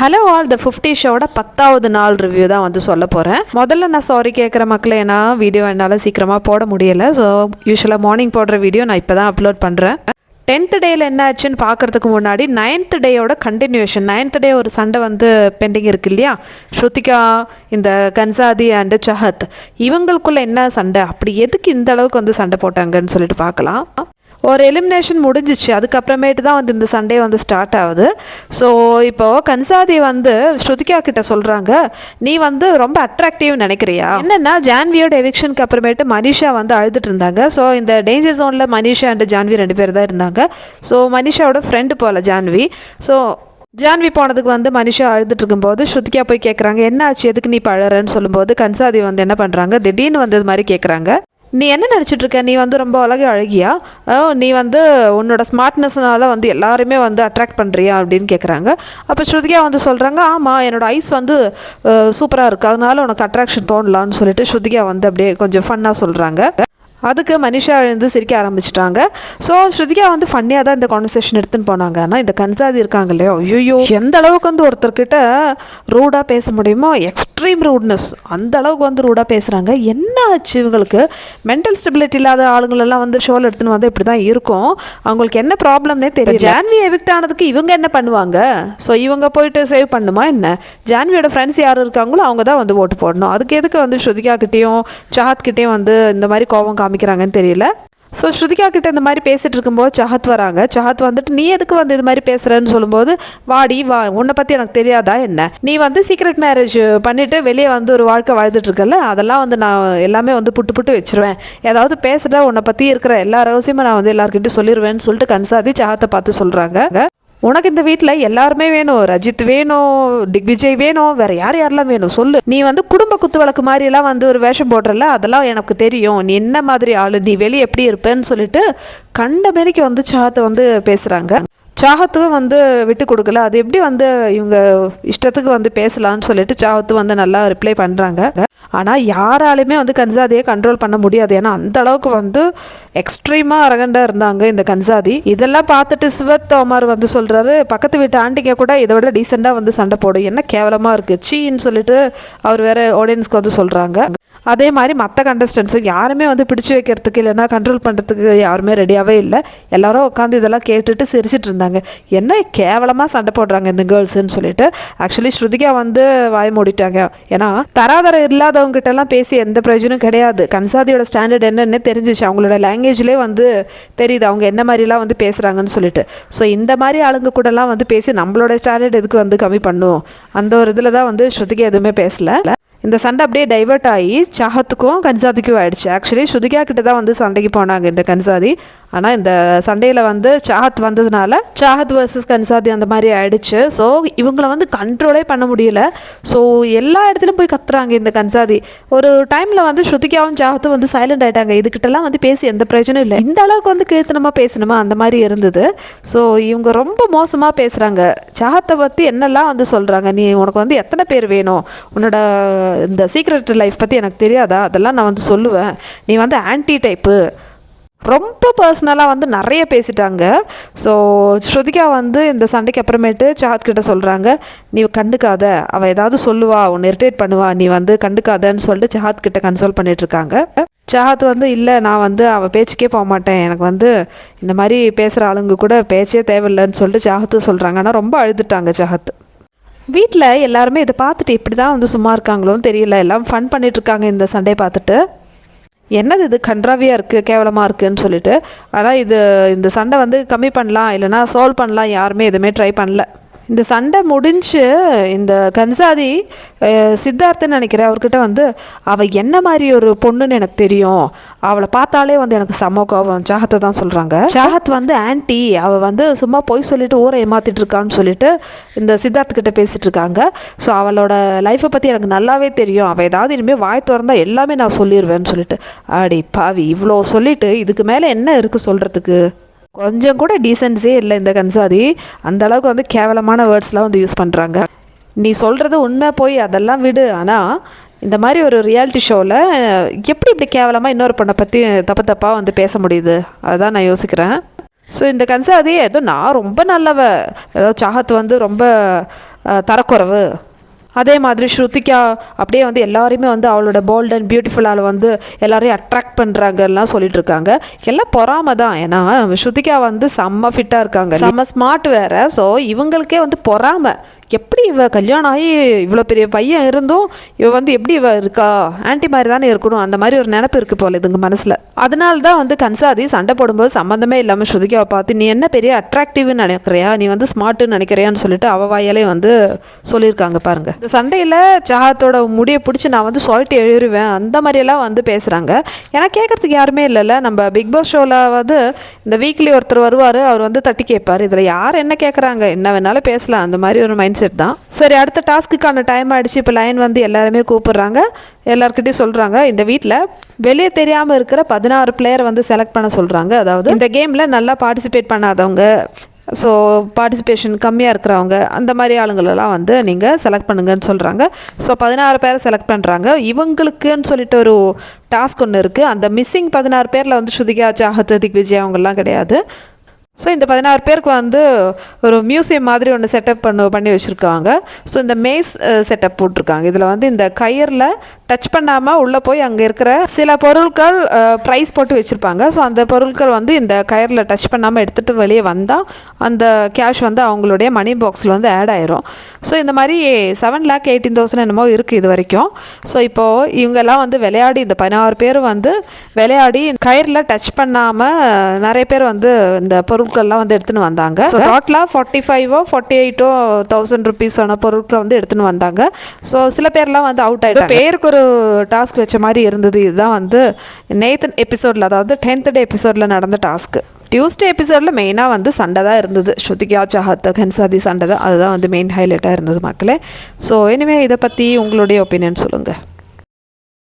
Hello all the fifty ஷோட பத்தாவது நாள் ரிவ்யூ தான் வந்து சொல்ல போகிறேன் முதல்ல நான் சாரி கேட்குற மக்களை ஏன்னா வீடியோ என்னால் சீக்கிரமாக போட முடியலை. ஸோ யூஸ்வலாக மார்னிங் போடுற வீடியோ நான் இப்போ தான் அப்லோட் பண்ணுறேன் டென்த் டேயில் என்ன ஆச்சுன்னு பார்க்குறதுக்கு முன்னாடி நைன்த் டேயோட கண்டினியூஷன் நைன்த் டே ஒரு சண்டை வந்து பெண்டிங் இருக்கு இல்லையா? ஸ்ருதிகா இந்த கன்சாதி அண்டு சஹத் இவங்களுக்குள்ள என்ன சண்டை? அப்படி எதுக்கு இந்த அளவுக்கு வந்து சண்டை போட்டாங்கன்னு சொல்லிட்டு பார்க்கலாம். ஒரு எலிமினேஷன் முடிஞ்சிச்சு. அதுக்கப்புறமேட்டு தான் வந்து இந்த சண்டே வந்து ஸ்டார்ட் ஆகுது. ஸோ இப்போது கன்சாதி வந்து ஸ்ருதிகா கிட்ட சொல்கிறாங்க நீ வந்து ரொம்ப அட்ராக்டிவ் நினைக்கிறியா? என்னென்னா ஜான்வியோட எவிக்ஷனுக்கு அப்புறமேட்டு மனிஷா வந்து அழுதுட்டு இருந்தாங்க. ஸோ இந்த டேஞ்சர் ஜோனில் மனிஷா அண்ட் ஜான்வி ரெண்டு பேர் தான் இருந்தாங்க. ஸோ மனிஷாவோட ஃப்ரெண்டு போல ஜான்வி. ஸோ ஜான்வி போனதுக்கு வந்து மனுஷா அழுதுட்டு இருக்கும்போது ஸ்ருதிகா போய் கேட்குறாங்க என்ன ஆச்சு எதுக்கு நீ பழறன்னு சொல்லும்போது கன்சாதி வந்து என்ன பண்ணுறாங்க திடீர்னு வந்து இது மாதிரி கேட்குறாங்க நீ என்ன நினச்சிட்டு இருக்க நீ வந்து ரொம்ப அழகு அழகியா? நீ வந்து உன்னோட ஸ்மார்ட்னஸ்னால வந்து எல்லாருமே வந்து அட்ராக்ட் பண்ணுறியா அப்படின்னு கேட்குறாங்க அப்போ ஸ்ருதிகா வந்து சொல்கிறாங்க ஆமாம் என்னோட ஐஸ் வந்து சூப்பராக இருக்குது அதனால உனக்கு அட்ராக்ஷன் தோணலான்னு சொல்லிட்டு ஸ்ருதிகா வந்து அப்படியே கொஞ்சம் ஃபன்னாக சொல்கிறாங்க அதுக்கு மனிஷா எழுந்து சிரிக்க ஆரம்பிச்சிட்டாங்க. ஸோ ஸ்ருதிகா வந்து ஃபன்னியாக தான் இந்த கான்வர்சேஷன் எடுத்துன்னு போனாங்க. ஆனால் இந்த கன்சாதி இருக்காங்க இல்லையோ? ஐயோ எந்த அளவுக்கு வந்து ஒருத்தர்கிட்ட ரூடாக பேச முடியுமோ எக்ஸ்ட்ரீம் ரூட்னஸ் அந்த அளவுக்கு வந்து ரூடாக பேசுகிறாங்க என்ன ஆச்சு இவங்களுக்கு? மென்டல் ஸ்டெபிலிட்டி இல்லாத ஆளுங்களெல்லாம் வந்து ஷோவில் எடுத்துன்னு வந்து இப்படி தான் இருக்கும். அவங்களுக்கு என்ன ப்ராப்ளம்னே தெரியல. ஜான்வி எவிக்ட் ஆனதுக்கு இவங்க என்ன பண்ணுவாங்க? ஸோ இவங்க போயிட்டு சேவ் பண்ணுமா என்ன? ஜான்வியோட ஃப்ரெண்ட்ஸ் யார் இருக்காங்களோ அவங்க தான் வந்து ஓட்டு போடணும். அதுக்கு எதுக்கு வந்து ஸ்ருதிகா கிட்டேயும் சாஹத் கிட்டேயும் வந்து இந்த மாதிரி கோவம் காமிக்கிறாங்கன்னு தெரியல? ஸோ ஸ்ருதிகா கிட்ட இந்த மாதிரி பேசிகிட்டு இருக்கும்போது சஹத் வராங்க. சஹத் வந்துட்டு நீ எதுக்கு வந்து இது மாதிரி பேசுகிறேன்னு சொல்லும்போது வாடி வா உன்னை பற்றி எனக்கு தெரியாதா என்ன? நீ வந்து சீக்ரெட் மேரேஜ் பண்ணிவிட்டு வெளியே வந்து ஒரு வாழ்க்கை வாழ்ந்துட்டு இருக்கல அதெல்லாம் வந்து நான் எல்லாமே வந்து புட்டு புட்டு வச்சிருவேன். ஏதாவது பேசுகிற உன்னை பற்றி இருக்கிற எல்லா ரகசியமும் நான் வந்து எல்லாருக்கிட்டையும் சொல்லிடுவேன்னு சொல்லிட்டு கன்சாதி சஹத்தை பார்த்து சொல்கிறாங்க உனக்கு இந்த வீட்டில் எல்லாருமே வேணும். ரஜித் வேணும் திக்விஜய் வேணும் வேற யார் யாரெல்லாம் வேணும்? சொல்லு. நீ வந்து குடும்ப குத்து வழக்கு மாதிரிலாம் வந்து ஒரு வேஷம் போடுறல அதெல்லாம் எனக்கு தெரியும். நீ என்ன மாதிரி ஆளு? நீ வெளியே எப்படி இருப்பேன்னு சொல்லிட்டு கண்ட மேனிக்கு வந்து சாத்தை வந்து பேசுகிறாங்க சாகத்துக்கும் வந்து விட்டு கொடுக்கல. அது எப்படி வந்து இவங்க இஷ்டத்துக்கு வந்து பேசலான்னு சொல்லிட்டு சாகத்து வந்து நல்லா ரிப்ளை பண்ணுறாங்க ஆனால் யாராலையுமே வந்து கன்சாதியை கண்ட்ரோல் பண்ண முடியாது. ஏன்னா அந்த அளவுக்கு வந்து எக்ஸ்ட்ரீமாக அரகண்டாக இருந்தாங்க இந்த கன்சாதி. இதெல்லாம் பார்த்துட்டு சிவத் தோமார் வந்து சொல்கிறாரு பக்கத்து வீட்டு ஆண்டிங்க கூட இதை விட டீசெண்டாக வந்து சண்டை போடும் என்ன கேவலமாக இருக்குது சீன்னு சொல்லிட்டு அவர் வேற ஆடியன்ஸ்க்கு வந்து சொல்கிறாங்க அதே மாதிரி மற்ற கண்டஸ்டன்ஸும் யாருமே வந்து பிடிச்சு வைக்கிறதுக்கு இல்லைன்னா கண்ட்ரோல் பண்ணுறதுக்கு யாருமே ரெடியாகவே இல்லை. எல்லாரும் உட்காந்து இதெல்லாம் கேட்டுட்டு சிரிச்சிட்டு இருந்தாங்க. என்ன கேவலமாக சண்டை போடுறாங்க இந்த கேர்ள்ஸ்ன்னு சொல்லிட்டு. ஆக்சுவலி ஸ்ருதிகா வந்து வாய் மூடிட்டாங்க. ஏன்னா தராதரம் இல்லாதவங்க பேசி எந்த பிரயோஜனம் கிடையாது. கன்சாதியோட ஸ்டாண்டர்ட் என்னன்னு தெரிஞ்சிச்சு. அவங்களோட லாங்குவேஜ்லேயே வந்து தெரியுது. அவங்க என்ன மாதிரிலாம் வந்து பேசுகிறாங்கன்னு சொல்லிட்டு. ஸோ இந்த மாதிரி ஆளுங்க கூடலாம் வந்து பேசி நம்மளோட ஸ்டாண்டர்ட் எதுக்கு வந்து கம்மி பண்ணும்? அந்த ஒரு இதில் தான் வந்து ஸ்ருதிகா எதுவுமே பேசலை. இந்த சண்டை அப்படியே டைவர்ட் ஆகி சாகத்துக்கும் கன்சாதிக்கும் ஆயிடுச்சு. ஆக்சுவலி ஸ்ருதிகா கிட்ட தான் வந்து சண்டைக்கு போனாங்க இந்த கன்சாதி. ஆனால் இந்த சண்டையில் வந்து சாகத் வந்ததுனால சாகத் வர்சஸ் கன்சாதி அந்த மாதிரி ஆயிடுச்சு. ஸோ இவங்கள வந்து கண்ட்ரோலே பண்ண முடியல. ஸோ எல்லா இடத்துலையும் போய் கத்துறாங்க இந்த கன்சாதி. ஒரு டைமில் வந்து ஸ்ருதிகாவும் சாகத்தும் வந்து சைலண்ட் ஆகிட்டாங்க இதுக்கிட்டலாம் வந்து பேசி எந்த பிரச்சனையும் இல்லை. இந்த அளவுக்கு வந்து கீர்த்தனமாக பேசணுமா? அந்த மாதிரி இருந்தது. ஸோ இவங்க ரொம்ப மோசமாக பேசுகிறாங்க சாகத்தை பற்றி என்னெல்லாம் வந்து சொல்கிறாங்க நீ உனக்கு வந்து எத்தனை பேர் வேணும்? உன்னோட இந்த சீக்ரெட் லைஃப் பற்றி எனக்கு தெரியாதா? அதெல்லாம் நான் வந்து சொல்லுவேன். நீ வந்து ஆன்டி டைப்பு ரொம்ப பர்சனலாக வந்து நிறைய பேசிட்டாங்க. ஸோ ஸ்ருதிகா வந்து இந்த சண்டைக்கு அப்புறமேட்டு சாத் கிட்ட சொல்கிறாங்க நீ கண்டுக்காத. அவள் ஏதாவது சொல்லுவா உன்னை இரிட்டேட் பண்ணுவா. நீ வந்து கண்டுக்காதன்னு சொல்லிட்டு சாத் கிட்ட கன்சோல் பண்ணிட்டு இருக்காங்க. சாத் வந்து இல்லை நான் வந்து அவள் பேச்சுக்கே போக மாட்டேன். எனக்கு வந்து இந்த மாதிரி பேசுகிற ஆளுங்க கூட பேச்சே தேவையில்லைன்னு சொல்லிட்டு சாகத்தும் சொல்கிறாங்க ஆனால் ரொம்ப அழுதுட்டாங்க சாகத் வீட்டில் எல்லாருமே இதை பார்த்துட்டு இப்படி தான் வந்து சும்மா இருக்காங்களோன்னு தெரியல. எல்லாம் ஃபன் பண்ணிட்டு இருக்காங்க இந்த சண்டே பார்த்துட்டு. என்னது இது? கன்றாவியாக இருக்குது கேவலமாக இருக்குதுன்னு சொல்லிட்டு. ஆனால் இது இந்த சண்டை வந்து கம்மி பண்ணலாம் இல்லைனா சால்வ் பண்ணலாம் யாருமே எதுவுமே ட்ரை பண்ணல. இந்த சண்டை முடிஞ்சு இந்த கன்சாதி சித்தார்த்துன்னு நினைக்கிறேன் அவர்கிட்ட வந்து அவள் என்ன மாதிரி ஒரு பொண்ணுன்னு எனக்கு தெரியும். அவளை பார்த்தாலே வந்து எனக்கு சம கோபம். சாகத்தை தான் சொல்கிறாங்க சாகத் வந்து ஆன்ட்டி அவள் வந்து சும்மா போய் சொல்லிட்டு ஊரை ஏமாத்திட்டு இருக்கான்னு சொல்லிட்டு இந்த சித்தார்த் கிட்ட பேசிட்டு இருக்காங்க. ஸோ அவளோட லைஃப்பை பற்றி எனக்கு நல்லாவே தெரியும். அவள் ஏதாவது இனிமேல் வாய் திறந்தால் எல்லாமே நான் சொல்லிடுவேன்னு சொல்லிட்டு. அடி பாவி இவ்வளோ சொல்லிட்டு இதுக்கு மேலே என்ன இருக்குது சொல்கிறதுக்கு கொஞ்சம் கூட டீசென்ஸே இல்லை இந்த கன்சாதி. அந்த அளவுக்கு வந்து கேவலமான வேர்ட்ஸ்லாம் வந்து யூஸ் பண்ணுறாங்க நீ சொல்கிறது உண்மை போய் அதெல்லாம் விடு. ஆனால் இந்த மாதிரி ஒரு ரியாலிட்டி ஷோவில் எப்படி இப்படி கேவலமாக இன்னொரு பொண்ணை பற்றி தப்பு தப்பாக வந்து பேச முடியுது? அதுதான் நான் யோசிக்கிறேன். ஸோ இந்த கன்சாதி ஏதோ நான் ரொம்ப நல்லவ. ஏதோ சாகத் வந்து ரொம்ப தரக்குறவு. அதே மாதிரி ஸ்ருதிகா அப்படியே வந்து எல்லாரையுமே வந்து அவளோட போல்ட் அண்ட் பியூட்டிஃபுல்லால் வந்து எல்லாரையும் அட்ராக்ட் பண்ணுறாங்கலாம் சொல்லிட்டு இருக்காங்க எல்லாம் பொறாம தான். ஏன்னா ஸ்ருதிகா வந்து செம்ம ஃபிட்டாக இருக்காங்க. செம்ம ஸ்மார்ட் வேறு. ஸோ இவங்களுக்கே வந்து பொறாமை. எப்படி இவ கல்யாணம் ஆகி இவ்வளோ பெரிய பையன் இருந்தும் இவ வந்து எப்படி இவ இருக்கா? ஆன்ட்டி மாதிரி தானே இருக்கணும். அந்த மாதிரி ஒரு நினப்பு இருக்குது போல இதுங்க மனசில். அதனால தான் வந்து கன்சாதி சண்டை போடும்போது சம்மந்தமே இல்லாமல் ஸ்ருதிகாவை பார்த்து நீ என்ன பெரிய அட்ராக்டிவ்னு நினைக்கிறியா? நீ வந்து ஸ்மார்ட்டுன்னு நினைக்கிறியான்னு சொல்லிட்டு அவ வாயாலே வந்து சொல்லியிருக்காங்க பாருங்கள் இந்த சண்டையில் சாகத்தோட முடியை பிடிச்சி நான் வந்து சொல்லிட்டு எழுறுவேன். அந்த மாதிரியெல்லாம் வந்து பேசுகிறாங்க ஏன்னா கேட்கறதுக்கு யாருமே இல்லைல்ல. நம்ம பிக் பாஸ் ஷோவில் வந்து இந்த வீக்லி ஒருத்தர் வருவார். அவர் வந்து தட்டி கேட்பார். இதில் யார் என்ன கேட்குறாங்க? என்ன வேணாலும் பேசலாம். அந்த மாதிரி ஒரு மைண்ட் செட் தான் சரி அடுத்த டாஸ்க்குக்கான டைம் ஆகிடுச்சு இப்போ லைன் வந்து எல்லாருமே கூப்பிடுறாங்க. எல்லாருக்கிட்டையும் சொல்கிறாங்க இந்த வீட்டில் வெளியே தெரியாமல் இருக்கிற பதினாறு பிளேயரை வந்து செலக்ட் பண்ண சொல்கிறாங்க அதாவது இந்த கேமில் நல்லா பார்ட்டிசிபேட் பண்ணாதவங்க ஸோ பார்ட்டிசிபேஷன் கம்மியாக இருக்கிறவங்க அந்த மாதிரி ஆளுங்களெல்லாம் வந்து நீங்கள் செலக்ட் பண்ணுங்கன்னு சொல்கிறாங்க ஸோ பதினாறு பேரை செலக்ட் பண்ணுறாங்க இவங்களுக்குன்னு சொல்லிட்டு ஒரு டாஸ்க் ஒன்று இருக்குது அந்த மிஸ்ஸிங் பதினாறு பேரில் வந்து ஸ்ருதிகா ஜாகத் திக் விஜய் அவங்கெல்லாம் கிடையாது. ஸோ இந்த பதினாறு பேருக்கு வந்து ஒரு மியூசியம் மாதிரி ஒன்று செட்டப் பண்ண பண்ணி வச்சுருக்காங்க. ஸோ இந்த மேஸ் செட்டப் போட்டிருக்காங்க. இதில் வந்து இந்த கயிறில் டச் பண்ணாமல் உள்ளே போய் அங்கே இருக்கிற சில பொருட்கள் ப்ரைஸ் போட்டு வச்சுருப்பாங்க. ஸோ அந்த பொருட்கள் வந்து இந்த கயிறில் டச் பண்ணாமல் எடுத்துகிட்டு வெளியே வந்தால் அந்த கேஷ் வந்து அவங்களுடைய மணி பாக்ஸில் வந்து ஆட் ஆயிரும். ஸோ இந்த மாதிரி செவன் லேக் எயிட்டீன் தௌசண்ட் என்னமோ இருக்குது இது வரைக்கும். ஸோ இப்போது இவங்கெல்லாம் வந்து விளையாடி இந்த பதினாறு பேர் வந்து விளையாடி கயிறில் டச் பண்ணாமல் நிறைய பேர் வந்து இந்த பொருட்கள்லாம் வந்து எடுத்துன்னு வந்தாங்க. ஸோ டோட்டலாக ஃபார்ட்டி ஃபைவோ ஃபார்ட்டி எயிட்டோ தௌசண்ட் ருபீஸான பொருட்களை வந்து எடுத்துன்னு வந்தாங்க. ஸோ சில பேர்லாம் வந்து அவுட் ஆகிடும் பேருக்கு ஒரு டாஸ்க் வச்ச மாதிரி இருந்தது. இதுதான் வந்து நேத்தன் எபிசோடில் அதாவது டென்த் டே எபிசோடில் நடந்த டாஸ்க்கு டியூஸ்டே எபிசோடில் மெயினாக வந்து சண்டை தான் இருந்தது. ஸ்ருதிகா சாஹத் கன்சாதி சண்டை தான். அதுதான் வந்து மெயின் ஹைலைட்டாக இருந்தது மக்களே. ஸோ இனிமேல் இதை பற்றி உங்களுடைய ஒப்பீனியன் சொல்லுங்கள்